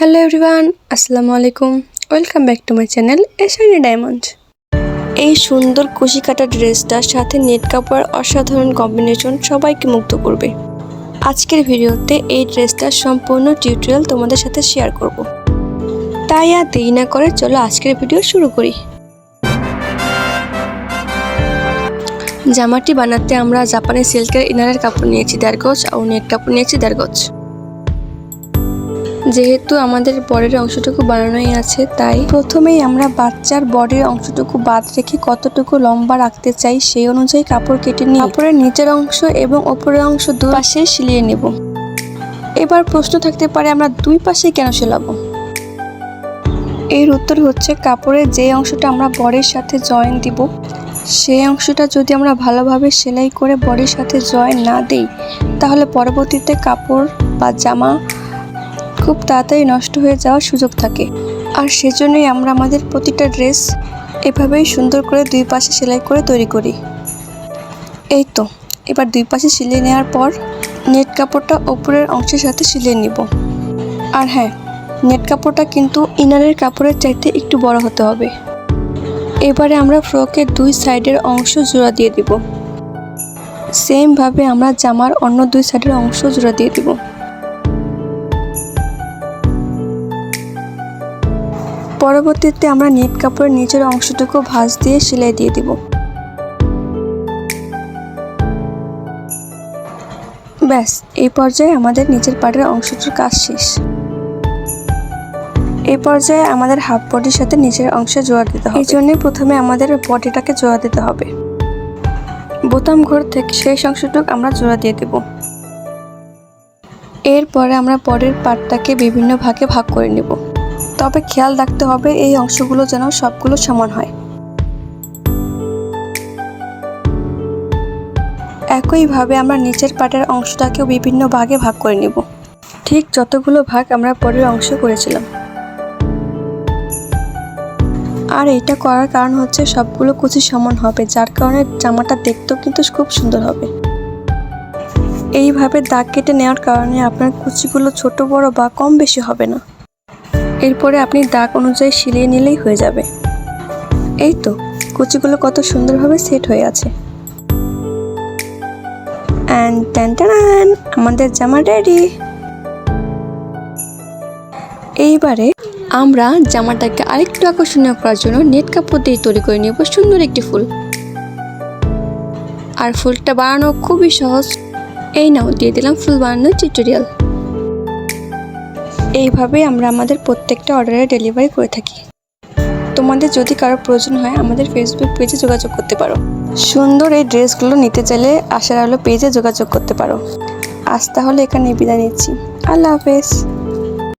Hello everyone আসসালামু আলাইকুম। Welcome back to my channel Eshani diamond এই সুন্দর কুশি কাটা ড্রেসটার সাথে নেট কাপড় অসাধারণ কম্বিনেশন সবাইকে মুগ্ধ করবে। আজকের ভিডিওতে এই ড্রেসটার সম্পূর্ণ টিউটোরিয়াল তোমাদের সাথে শেয়ার করব। তাই আর দেরি না করে চলো আজকের ভিডিও শুরু করি। জামাটি বানাতে আমরা জাপানি সিল্কের ইনারের কাপড় নিয়েছি, দেড় গজ ও নেট কাপড় নিয়েছি দেড় গজ। যেহেতু আমাদের বডির অংশটুকু বানানোই আছে, তাই প্রথমেই আমরা বাচ্চার বডির অংশটুকু বাদ রেখে কতটুকু লম্বা রাখতে চাই সেই অনুযায়ী কাপড় কেটে নিয়ে কাপড়ের নিচের অংশ এবং ওপরের অংশ দুই পাশে সিলিয়ে নেব। এবার প্রশ্ন থাকতে পারে আমরা দুই পাশে কেন সেলাবো এর উত্তর হচ্ছে কাপড়ের যে অংশটা আমরা বডির সাথে জয়েন দিব, সেই অংশটা যদি আমরা ভালোভাবে সেলাই করে বডির সাথে জয়েন না দিই, তাহলে পরবর্তীতে কাপড় বা জামা খুব তাড়াতাড়ি নষ্ট হয়ে যাওয়ার সুযোগ থাকে। আর সেজন্যই আমরা আমাদের প্রতিটা ড্রেস এভাবেই সুন্দর করে দুই পাশে সেলাই করে তৈরি করি। এই তো, এবার দুই পাশে সিলিয়ে নেওয়ার পর নেট কাপড়টা ওপরের অংশের সাথে সিলিয়ে নিব। আর হ্যাঁ নেট কাপড়টা কিন্তু ইনারের কাপড়ের চাইতে একটু বড় হতে হবে। এবারে আমরা ফ্রকের দুই সাইডের অংশ জোড়া দিয়ে দিব। সেমভাবে আমরা জামার অন্য দুই সাইডের অংশ জোড়া দিয়ে দিব। পরবর্তীতে আমরা নেট কাপড়ের নিচের অংশটুকু ভাঁজ দিয়ে সেলাই দিয়ে দিব। ব্যাস, এই পর্যায়ে আমাদের নিচের পাটের অংশটির কাজ শেষ। এই পর্যায়ে আমাদের হাফ বডির সাথে নিচের অংশে জোড়া দিতে হবে। এই জন্যে প্রথমে আমাদের বডিটাকে জোড়া দিতে হবে। বোতাম ঘর থেকে শেষ অংশটুকু আমরা জোড়া দিয়ে দেব। এরপরে আমরা বডির পাটটাকে বিভিন্ন ভাগে ভাগ করে নেব। তবে খেয়াল রাখতে হবে এই অংশগুলো যেন সবগুলো সমান হয়। একইভাবে আমরা নিচের পাটের অংশটাকেও বিভিন্ন ভাগে ভাগ করে নেব। ঠিক যতগুলো ভাগ আমরা পরের অংশ করেছিলাম। আর এটা করার কারণ হচ্ছে সবগুলো কুচি সমান হবে, যার কারণে জামাটা দেখতেও কিন্তু খুব সুন্দর হবে। এইভাবে দাগ কেটে নেওয়ার কারণে আপনার কুচিগুলো ছোট, বড় বা কম বেশি হবে না। এরপরে আপনি দাগ অনুযায়ী সিলিয়ে নিলেই হয়ে যাবে। এই তো, কুচিগুলো কত সুন্দরভাবে সেট হয়ে আছে। অ্যান্ড আমাদের জামা রেডি। এইবারে আমরা জামাটাকে আরেকটু আকর্ষণীয় করার জন্য নেট কাপড় দিয়ে তৈরি করে নেব সুন্দর একটি ফুল। আর ফুলটা বানানো খুবই সহজ। এই নাও, দিয়ে দিলাম ফুল বানানোর টিউটোরিয়াল এইভাবেই আমরা আমাদের প্রত্যেকটা অর্ডারে ডেলিভারি করে থাকি। তোমাদের যদি কারও প্রয়োজন হয়, আমাদের ফেসবুক পেজে যোগাযোগ করতে পারো। সুন্দর এই ড্রেসগুলো নিতে চাইলে আশার আলো পেজে যোগাযোগ করতে পারো। আজ তাহলে এখানে বিদায় নিচ্ছি। আল্লাহ হাফেজ।